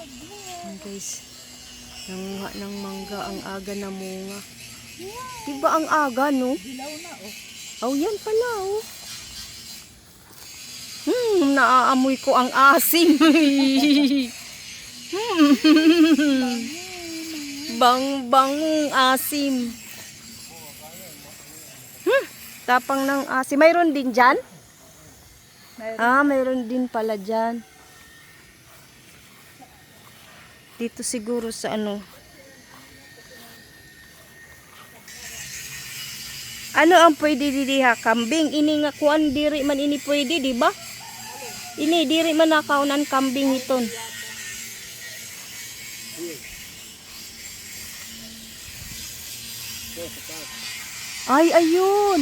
Ayan guys. Nanguha ng mangga ang aga na munga. Diba ang aga, no? Dilaw na, oh. Oh, yan pala, oh. Hmm, naaamoy ko ang asim. hmm. Bang bang asim. Hmm, tapang ng asim. Mayroon din dyan? Mayroon. Ah, mayroon din pala dyan. Dito siguro sa ano. Ano ang pwede didi ha? Kambing. Ini nga kuan diri man ini pwede, di ba? Ini diri man nakaunan kambing iton. Ay, ayun.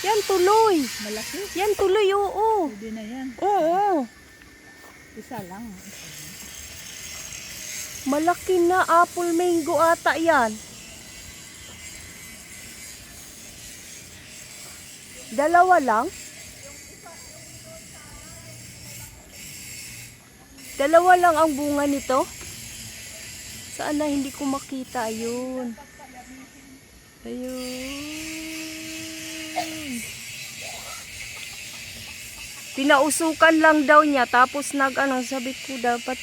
Yan tuloy. Malaki. Yan tuloy, oo. Pwede na yan. Oo. Isa lang. Malaki na apple mango ata yan. Dalawa lang? Dalawa lang ang bunga nito? Saan na hindi ko makita? Ayun. Ayun. Pinausukan lang daw niya tapos nag ano sabi ko dapat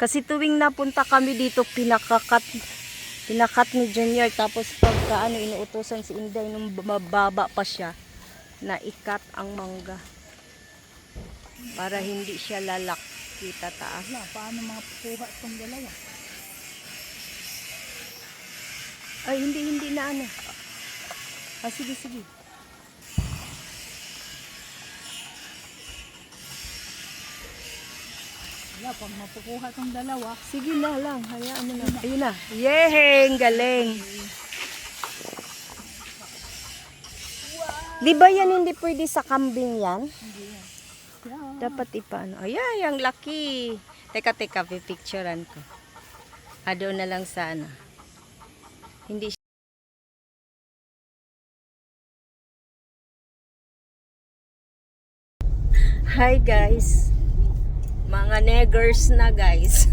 kasi tuwing napunta kami dito pinakakat pinakat ni Junior tapos pagka ano inuutosan si Inday nung mababa pa siya na ikat ang mangga para hindi siya lalak kita taas. Wala, paano mga kuha itong dalawa? Ay hindi hindi na ano. Ah, sige sige. Wala, pag mapukuha itong dalawa, Sige na lang, hayaan mo na. Ayun na. Yeheng, galing. Di ba yan hindi pwede sa kambing yan? hindi yan. Yan. Dapat ipaano. Ay, ang laki. Teka, teka, pipicturean ko. Ah, doon na lang sa ano. Hindi siya. Hi guys. Mga neggers na guys.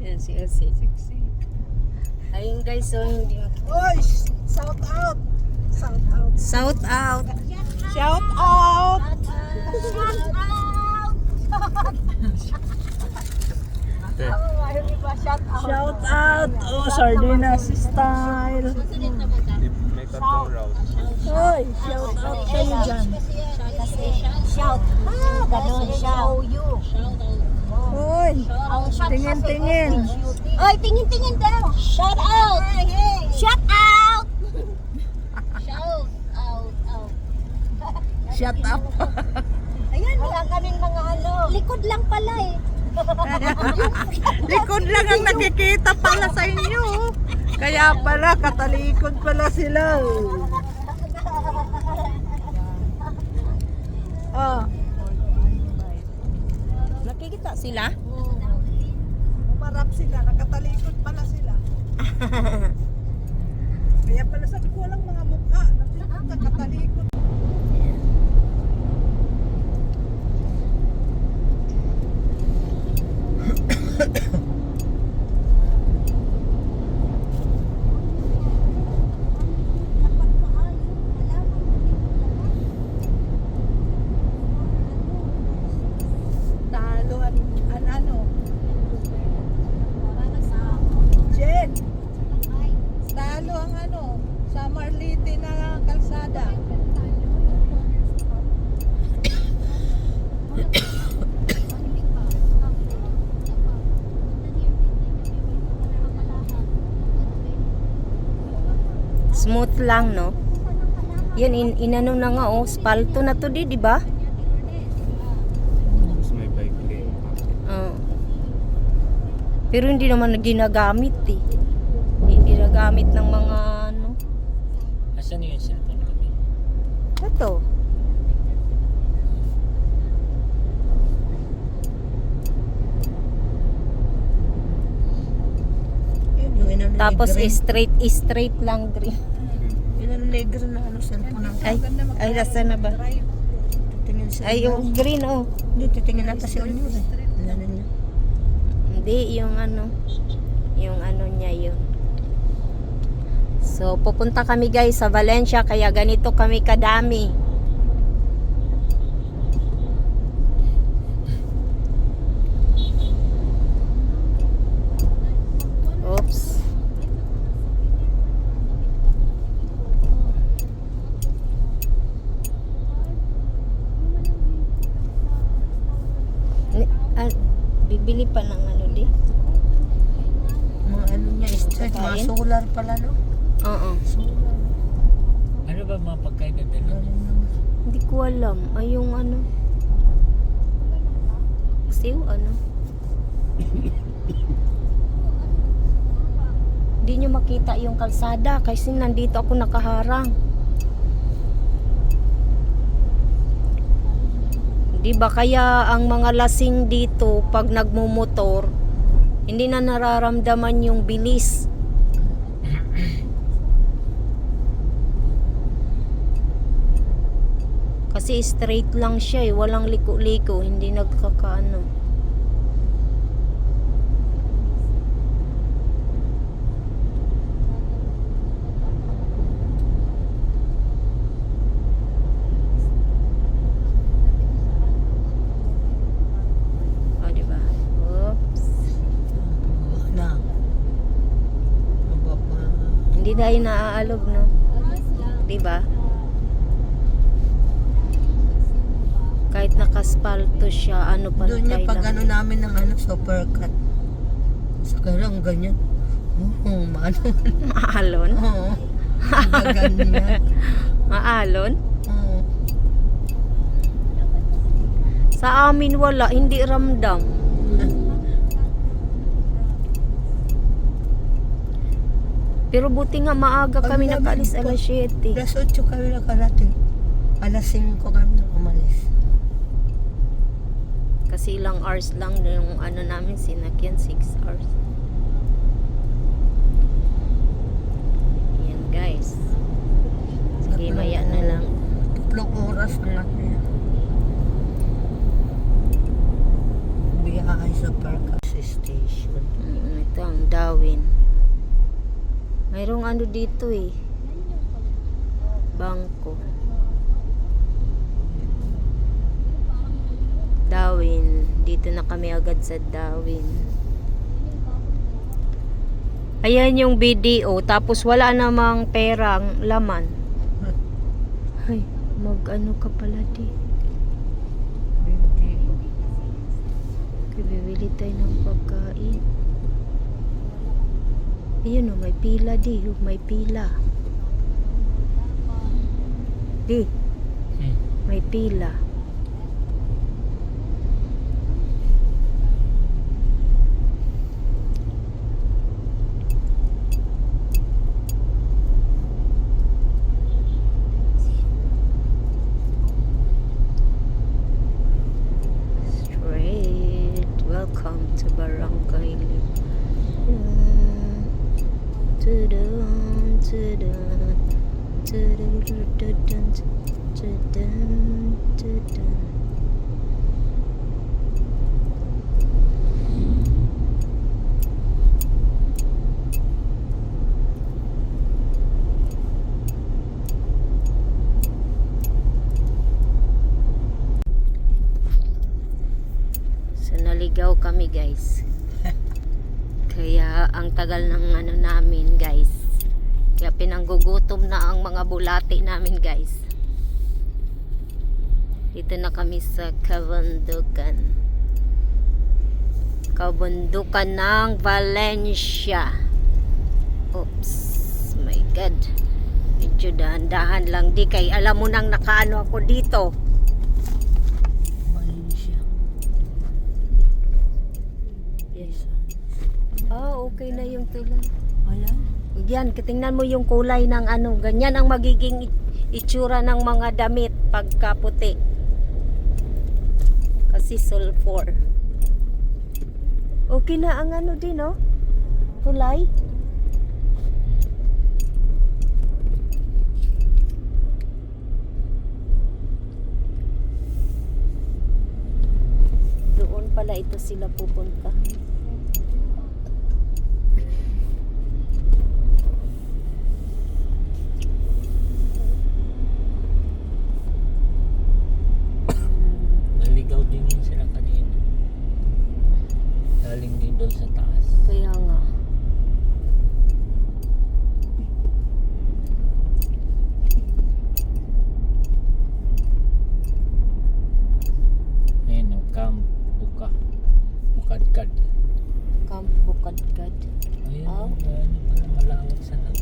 Yan si. Sexy. Ayun guys, so hindi makita. Oy! Shout out! Shout out! Shout out. Shout out! Shout out! Shout out! Oh, sardinas style! May tatlong routes. Hoy, shout out kayo dyan. Shout. Ah, ganun. Shout. you. Hoy, tingin-tingin. Oy, tingin-tingin daw. Shout out. Shout out. Shout out. out. Shut up. Ayan, wala kaming mga ano. Likod lang pala eh. Likod lang ang nakikita pala sa inyo. Kaya pala, katalikod pala sila. Oh, Nakikita sila? umarap sila, nakatalikod pala sila. Kaya pala sabi ko walang mga mukha, nakatalikod. Talo an, an ano? Jen, talo ang ano? Sa Marlite na kalsada. Smooth lang, no? Yan, in, inano na nga, oh. Spalto na to di, di ba? Tapos may bike lane pa. Oo. Pero hindi naman na ginagamit, eh. Hindi ginagamit ng mga, ano. Asan yung cellphone ko? Ito. Tapos, straight, straight lang green. Ilan negro na ano cellphone ang Ay, ay, nasa na ba? si Ay, yung green, oh. Dito tingin natin si Onyo eh. Wala na niya. Hindi, yung ano, yung ano niya yun. So, pupunta kami guys sa Valencia, kaya ganito kami kadami. Oops. Ni- ah, bibili pa ng ano di? Mga ano niya, straight, mga solar pala no? Oo. Solar. Ano ba mga pagkain na dala? Galing naman. Hindi ko alam. Ay, yung ano. Siw, ano? Hindi nyo makita yung kalsada kasi nandito ako nakaharang. Di ba kaya ang mga lasing dito pag nagmumotor, hindi na nararamdaman yung bilis. Kasi straight lang siya eh, walang liko-liko, hindi nagkakaano. O, oh, diba? Oops. Baba na. Baba pa. Hindi na yun naaalog, no? Diba? Kahit nakaspalto siya, ano pa Doon niya pag ano namin ng ano, super cut. Sa karang ganyan. Oo, maano. Maalon? Oo. Ganyan. Maalon? Oo. Sa amin wala, hindi ramdam. Pero buti nga maaga Pag kami nakaalis po- alas 7. Alas 8 kami nakarating. Alas 5 kami nang umalis. Kasi ilang hours lang yung ano namin sinakyan, 6 hours. Yan guys. Sige, Tatlong maya na lang. Tatlong oras na lang yan. Biyahe sa Parkas Station. Mm, ito ang Darwin. Mayroong ano dito eh. Bangko. Darwin. Dito na kami agad sa Darwin. Ayan yung BDO. Tapos wala namang perang laman. Ay, mag ano ka pala di. Bibili tayo ng pagkain. Ayun o, may pila di. oh, May pila. Di, Hmm. may pila. Straight. Welcome to Barangay. Senaligaw kami guys. Kaya ang tagal ng ano namin guys. Kaya pinanggugutom na ang mga bulati namin guys. Dito na kami sa Kabundukan. Kabundukan ng Valencia. Oops. My God. Medyo dahan-dahan lang di kay alam mo nang nakaano ako dito. Valencia. Yes. Ah, okay na yung tulay. Ayan. Yan, tingnan mo yung kulay ng ano, ganyan ang magiging itsura ng mga damit pagkaputi. Kasi sulfur. Okay na ang ano din, no? Kulay. Saan pala ito sila pupunta? Naligaw din yun sila kanina. Galing din doon sa taas. Kaya nga. Ayun o, Camp Buka. Bukadkad. Camp Bukadkad. Ayun Oh. ano malawak sa labas.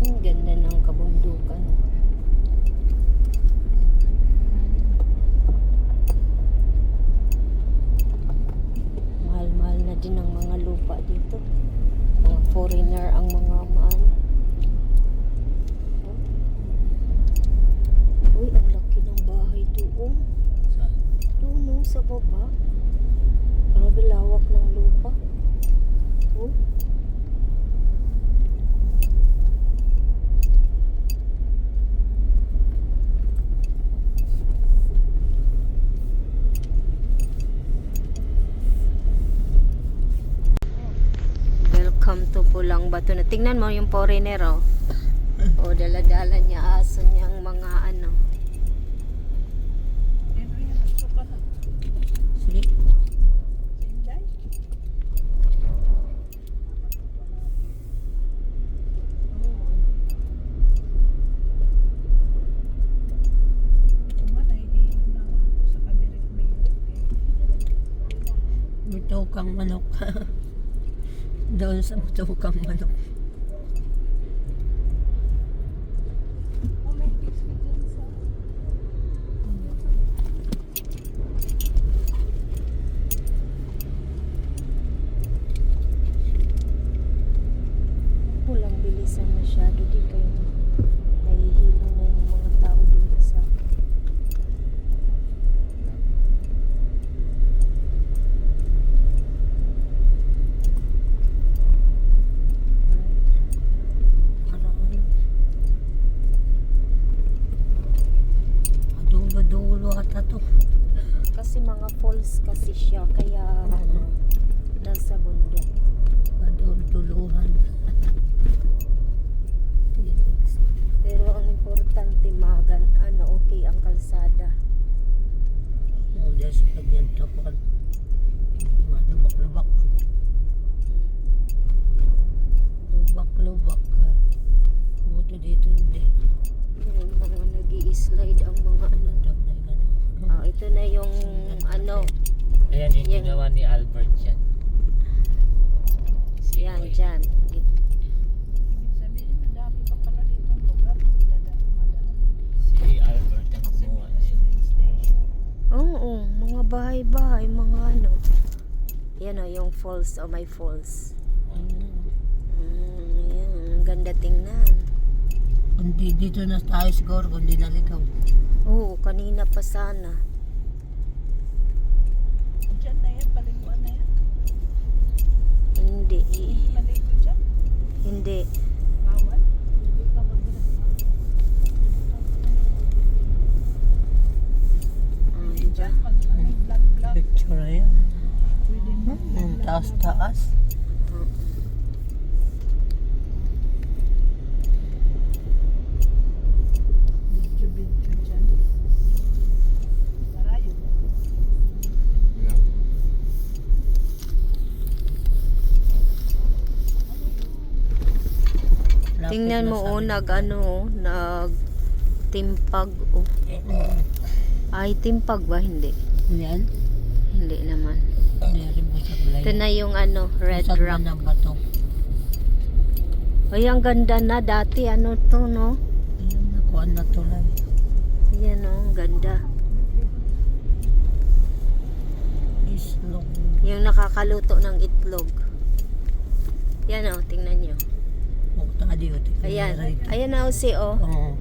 Ang ganda ng kabundukan. Mahal-mahal na din ang mga lupa dito. Mga foreigner ang mga maan. Uy, ang laki ng bahay doon. Saan? Doon, no, sa baba. Grabe lawak ng lupa. Oh. Welcome to Bato na. Tingnan mo yung foreigner, oh. O, dala-dala niya aso niyang mga ano. Sige. May tukang manok. Doon sa tukang manok. Walang bilisan masyado. Di kayo nahihilo na yung mga tao dito sa Marami. Dulo-dulo ata to. Kasi mga falls kasi siya. Kaya nasa bundok. Madul-duluhan. Pero ang importante magan, ano, okay ang kalsada. Mula sa kanyang tapuan. Lubak-lubak. Lubak-lubak ka. Buti dito hindi. Yung mga nag slide ang mga ano. Ah, ito na yung ano, Ayan, yung ginawa ni Albert yan. Yan dyan. Sabihin, madami pa pala dito ang lugar. Dadaan, madaan. Si Albert ang gumawa niya. Station. Oo, mga bahay-bahay, mga ano. Yan o, yung falls o may falls. Mm, yan, ang ganda tingnan. Kundi dito na tayo siguro kundi naligaw. Oo, kanina pa sana. Diyan na yan, paliguan na yan. Hindi, dyan. hindi. Bawal. Hindi ka maganda. Ah, di ba? Diyan, pag ano, vlog-vlog. Picture yan. Pwede mo. Lapit Tingnan na mo oh, nag ano, oh, nag timpag oh. Ay, timpag ba? Hindi. Yan. Hindi naman. Ito na yung ano, red Busag rock. na ng bato. Ay, ang ganda na dati. Ano to, no? Ayan, nakuha na tulay. Yan oh, ang ganda. Islog. Yung nakakaluto ng itlog. Yan o, tingnan nyo. Oh, tadi o. Ayan. Ayan na o si o. Oo.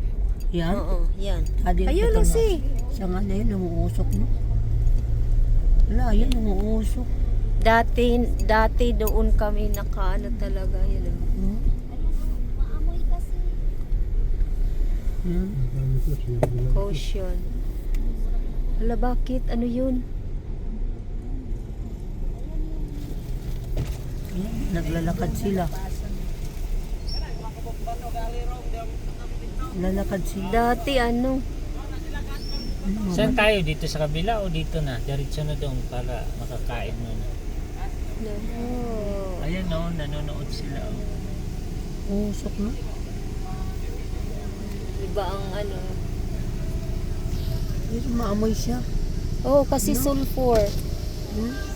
Yan. Oo, yan. Tadi Ayun o si. Sa nga na yun, umuusok no. Wala, yan, umuusok. Dati, dati doon kami nakaano talaga. Yan o. Hmm? Yan. Ocean. Hala, bakit? Ano yun? Yan, Naglalakad sila. Lalakad sila. Dati ano? Saan tayo? Dito sa kabila o dito na? Diretso na doon para makakain muna. No. Ayan o, nanonood sila. oh. Umuusok no? Iba ang ano. Pero maamoy siya. Oh, kasi sulfur. Hmm?